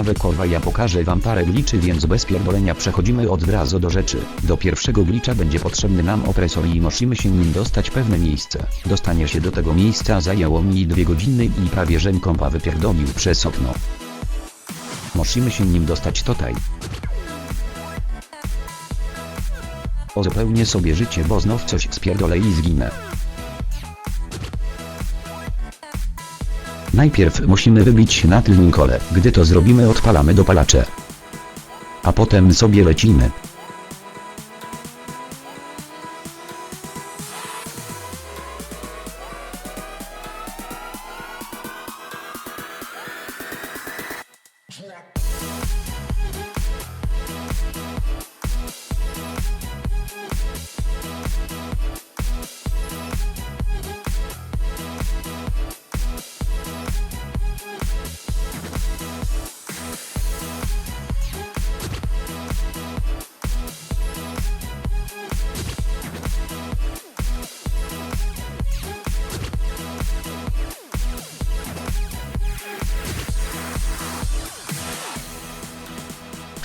Awe korwa ja pokażę wam parę gliczy więc bez pierdolenia przechodzimy od razu do rzeczy. Do pierwszego glicza będzie potrzebny nam opresor i musimy się nim dostać pewne miejsce. Dostanie się do tego miejsca zajęło mi dwie godziny i prawie żem kompa wypierdolił przez okno. Musimy się nim dostać tutaj. Uzupełnię sobie życie bo znów coś spierdolę i zginę. Najpierw musimy wybić na tylnym kole. Gdy to zrobimy odpalamy dopalacze. A potem sobie lecimy.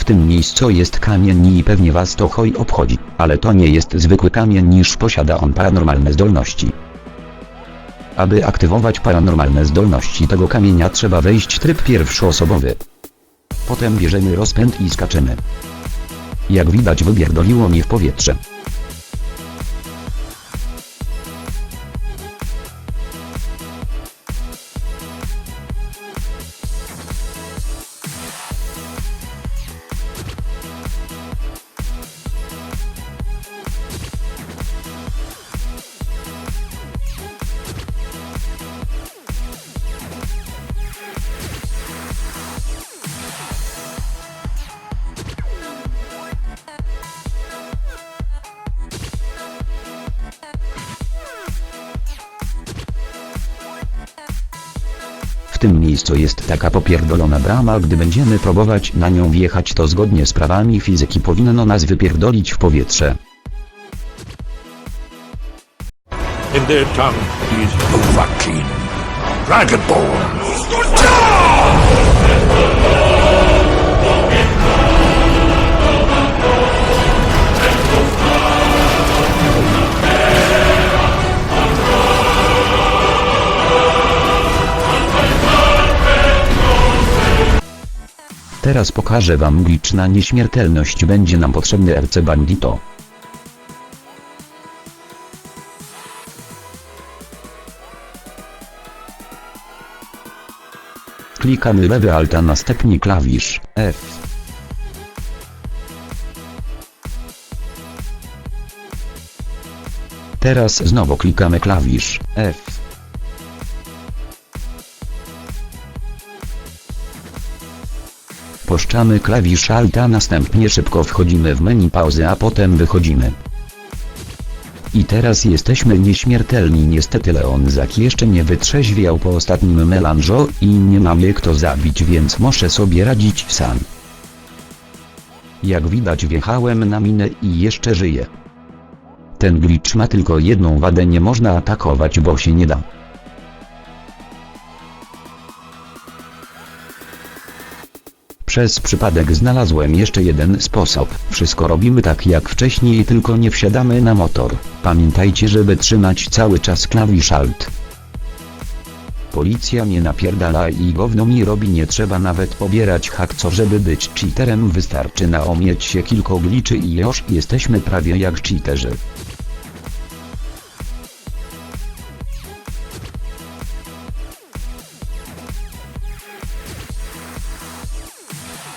W tym miejscu jest kamień i pewnie was to choj obchodzi, ale to nie jest zwykły kamień niż posiada on paranormalne zdolności. Aby aktywować paranormalne zdolności tego kamienia trzeba wejść tryb pierwszoosobowy. Potem bierzemy rozpęd i skaczemy. Jak widać wybierdoliło mnie w powietrze. W tym miejscu jest taka popierdolona brama gdy będziemy próbować na nią wjechać to zgodnie z prawami fizyki powinno nas wypierdolić w powietrze. In their tongue, is Dragonborn. Teraz pokażę wam glitch na nieśmiertelność będzie nam potrzebny RC Bandito. Klikamy lewy alt a następnie klawisz F. Teraz znowu klikamy klawisz F. Puszczamy klawisz Alt, a następnie szybko wchodzimy w menu pauzy, a potem wychodzimy. I teraz jesteśmy nieśmiertelni. Niestety Leonzak jeszcze nie wytrzeźwiał po ostatnim melanżo i nie mamy kto zabić, więc muszę sobie radzić sam. Jak widać wjechałem na minę i jeszcze żyję. Ten glitch ma tylko jedną wadę, nie można atakować, bo się nie da. Przez przypadek znalazłem jeszcze jeden sposób. Wszystko robimy tak jak wcześniej, tylko nie wsiadamy na motor. Pamiętajcie, żeby trzymać cały czas klawisz Alt. Policja mnie napierdala i gówno mi robi nie trzeba nawet pobierać hak co żeby być cheaterem wystarczy naomieć się kilku gliczy i już jesteśmy prawie jak cheaterzy.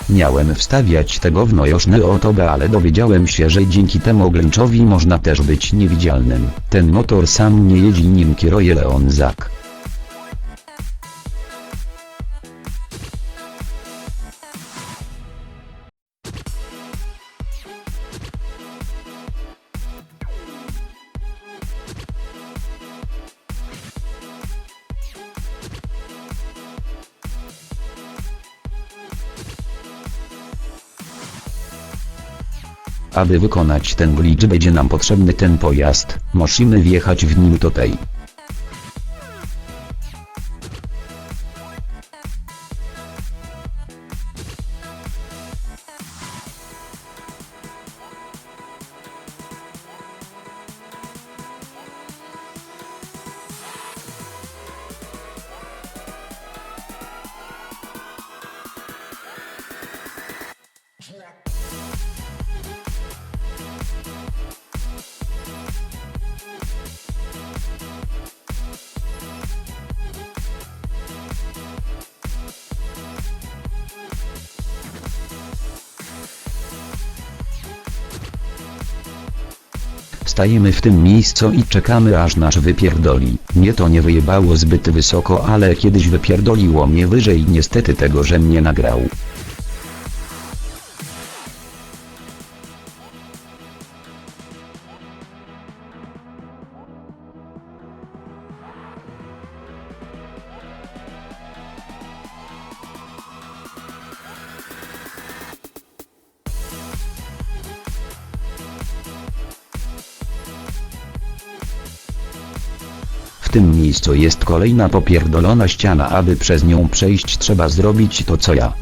Miałem wstawiać tego w nojoszne otobe ale dowiedziałem się, że dzięki temu glęczowi można też być niewidzialnym. Ten motor sam nie jeździ nim kieruje Leon Zak. Aby wykonać ten glitch będzie nam potrzebny ten pojazd, musimy wjechać w nim tutaj. Stajemy w tym miejscu i czekamy aż nasz wypierdoli. Mnie to nie wyjebało zbyt wysoko, ale kiedyś wypierdoliło mnie wyżej niestety tego, że mnie nagrał. W tym miejscu jest kolejna popierdolona ściana, aby przez nią przejść trzeba zrobić to co ja.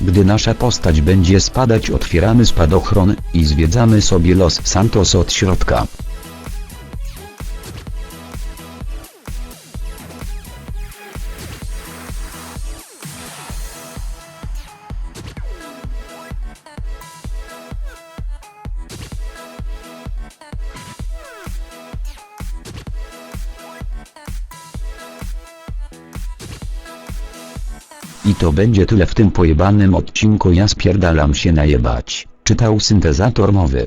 Gdy nasza postać będzie spadać otwieramy spadochron i zwiedzamy sobie Los Santos od środka. I to będzie tyle w tym pojebanym odcinku ja spierdalam się najebać. Czytał syntezator mowy.